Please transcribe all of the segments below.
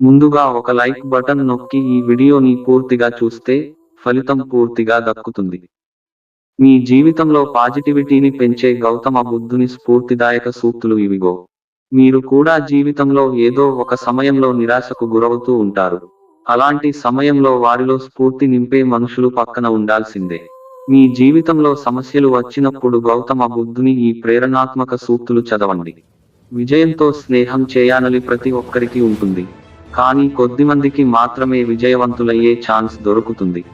ముందుగా ఒక like button నొక్కి ఈ వీడియోని పూర్తిగా చూస్తే ఫలితం పూర్తిగా దక్కుతుంది. మీ జీవితంలో పాజిటివిటీని పెంచే గౌతమ బుద్ధుని స్ఫూర్తిదాయక సూక్తులు ఇవిగో. మీరు కూడా జీవితంలో ఏదో ఒక సమయంలో నిరాశకు గురవుతూ ఉంటారు. అలాంటి సమయంలో వారిలో స్ఫూర్తి నింపే మనుషులు పక్కన ఉండాల్సిందే. మీ జీవితంలో సమస్యలు వచ్చినప్పుడు గౌతమ బుద్ధుని ఈ ప్రేరణాత్మక సూక్తులు చదవండి. విజయంతో స్నేహం చేయాలని ప్రతి ఒక్కరికి ఉంటుంది. కానీ కొద్దిమందికి మాత్రమే విజయవంతులయ్యే ఛాన్స్ దొరుకుతుంది.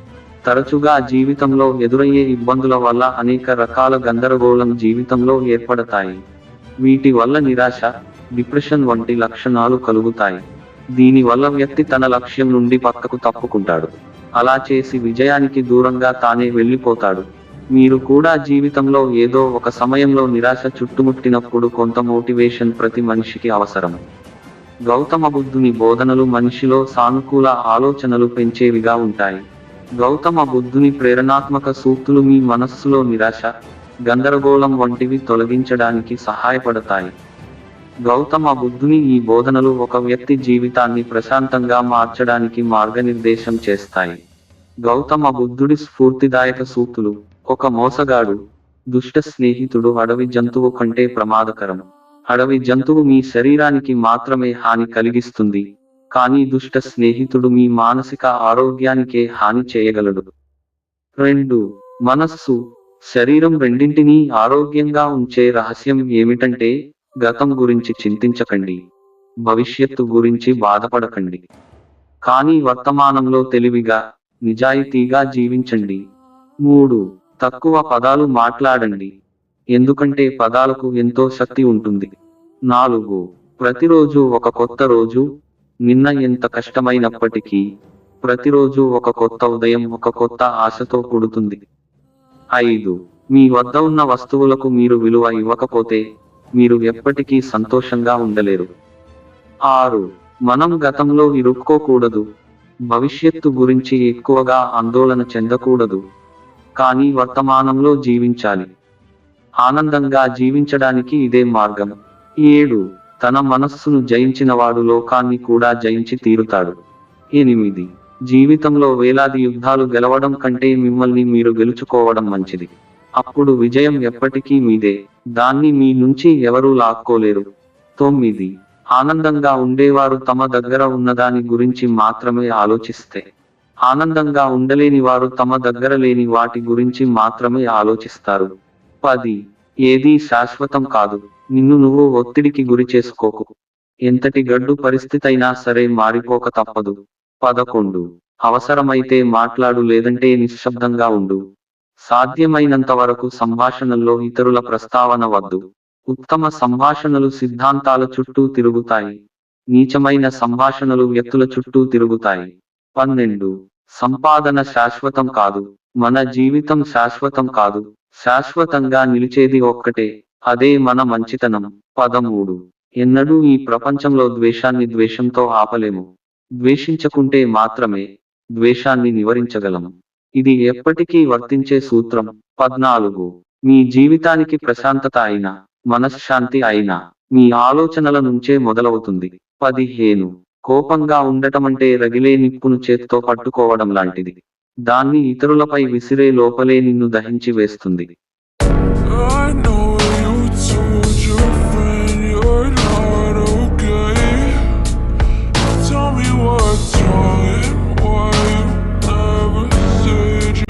తరచుగా జీవితంలో ఎదురయ్యే ఇబ్బందుల వల్ల అనేక రకాల గందరగోళం జీవితంలో ఏర్పడతాయి. వీటి వల్ల నిరాశ డిప్రెషన్ వంటి లక్షణాలు కలుగుతాయి. దీనివల్ల వ్యక్తి తన లక్ష్యం నుండి పక్కకు తప్పుకుంటాడు. అలా చేసి విజయానికి దూరంగా తానే వెళ్ళిపోతాడు. మీరు కూడా జీవితంలో ఏదో ఒక సమయంలో నిరాశ చుట్టుముట్టినప్పుడు కొంత మోటివేషన్ ప్రతి మనిషికి అవసరం. గౌతమ బుద్ధుని బోధనలు మనిషిలో సానుకూల ఆలోచనలు పెంచేవిగా ఉంటాయి. గౌతమ బుద్ధుని ప్రేరణాత్మక సూక్తులు మీ మనస్సులో నిరాశ గందరగోళం వంటివి తొలగించడానికి సహాయపడతాయి. గౌతమ బుద్ధుని ఈ బోధనలు ఒక వ్యక్తి జీవితాన్ని ప్రశాంతంగా మార్చడానికి మార్గనిర్దేశం చేస్తాయి. గౌతమ బుద్ధుడి స్ఫూర్తిదాయక సూక్తులు ఒక మోసగాడు దుష్ట స్నేహితుడు అడవి జంతువు కంటే ప్రమాదకరం. అడవి జంతువు మీ శరీరానికి మాత్రమే హాని కలిగిస్తుంది కానీ దుష్ట స్నేహితుడు మీ మానసిక ఆరోగ్యానికే హాని చేయగలడు. రెండు మనస్సు శరీరం రెండింటినీ ఆరోగ్యంగా ఉంచే రహస్యం ఏమిటంటే గతం గురించి చింతించకండి భవిష్యత్తు గురించి బాధపడకండి. కానీ వర్తమానంలో తెలివిగా నిజాయితీగా జీవించండి. మూడు తక్కువ పదాలు మాట్లాడండి. ఎందుకంటే పదాలకు ఎంతో శక్తి ఉంటుంది. నాలుగు ప్రతిరోజు ఒక కొత్త రోజు నిన్న ఎంత కష్టమైనప్పటికీ ప్రతిరోజు ఒక కొత్త ఉదయం ఒక కొత్త ఆశతో కూడుతుంది. ఐదు మీ వద్ద ఉన్న వస్తువులకు మీరు విలువ ఇవ్వకపోతే మీరు ఎప్పటికీ సంతోషంగా ఉండలేరు. ఆరు మనం గతంలో ఇరుక్కోకూడదు. భవిష్యత్తు గురించి ఎక్కువగా ఆందోళన చెందకూడదు. కానీ వర్తమానంలో జీవించాలి. ఆనందంగా జీవించడానికి ఇదే మార్గం. ఏడు. తన మనస్సును జయించినవాడు లోకాన్ని కూడా జయించి తీరుతాడు. ఎనిమిది. జీవితంలో వేలాది యుద్ధాలు గెలవడం కంటే మిమ్మల్ని మీరు గెలుచుకోవడం మంచిది. అప్పుడు విజయం ఎప్పటికీ మీదే. దాన్ని మీ నుంచి ఎవరూ లాక్కోలేరు. తొమ్మిది. ఆనందంగా ఉండేవారు తమ దగ్గర ఉన్నదాని గురించి మాత్రమే ఆలోచిస్తే. ఆనందంగా ఉండలేని వారు తమ దగ్గర లేని వాటి గురించి మాత్రమే ఆలోచిస్తారు. ఉపాధి ఏదీ శాశ్వతం కాదు. నిన్ను నువ్వు ఒత్తిడికి గురి చేసుకోకు. ఎంతటి గడ్డు పరిస్థితైనా సరే మారిపోక తప్పదు. పదకొండు. అవసరమైతే మాట్లాడు లేదంటే నిశ్శబ్దంగా ఉండు. సాధ్యమైనంత వరకు సంభాషణల్లో ఇతరుల ప్రస్తావన వద్దు. ఉత్తమ సంభాషణలు సిద్ధాంతాల చుట్టూ తిరుగుతాయి. నీచమైన సంభాషణలు వ్యక్తుల చుట్టూ తిరుగుతాయి. పన్నెండు. సంపాదన శాశ్వతం కాదు. మన జీవితం శాశ్వతం కాదు. శాశ్వతంగా నిలిచేది ఒక్కటే అదే మన మంచితనం. పదమూడు. ఎన్నడూ ఈ ప్రపంచంలో ద్వేషాన్ని ద్వేషంతో ఆపలేము. ద్వేషించకుంటే మాత్రమే ద్వేషాన్ని నివారించగలము ఇది ఎప్పటికీ వర్తించే సూత్రం. పద్నాలుగు. మీ జీవితానికి ప్రశాంతత అయినా మనశ్శాంతి అయినా మీ ఆలోచనల నుంచే మొదలవుతుంది. పదిహేను. కోపంగా ఉండటమంటే రగిలే నిప్పును చేత్తో పట్టుకోవడం లాంటిది. దాన్ని ఇతరులపై విసిరే లోపలే నిన్ను దహించి వేస్తుంది. Oh,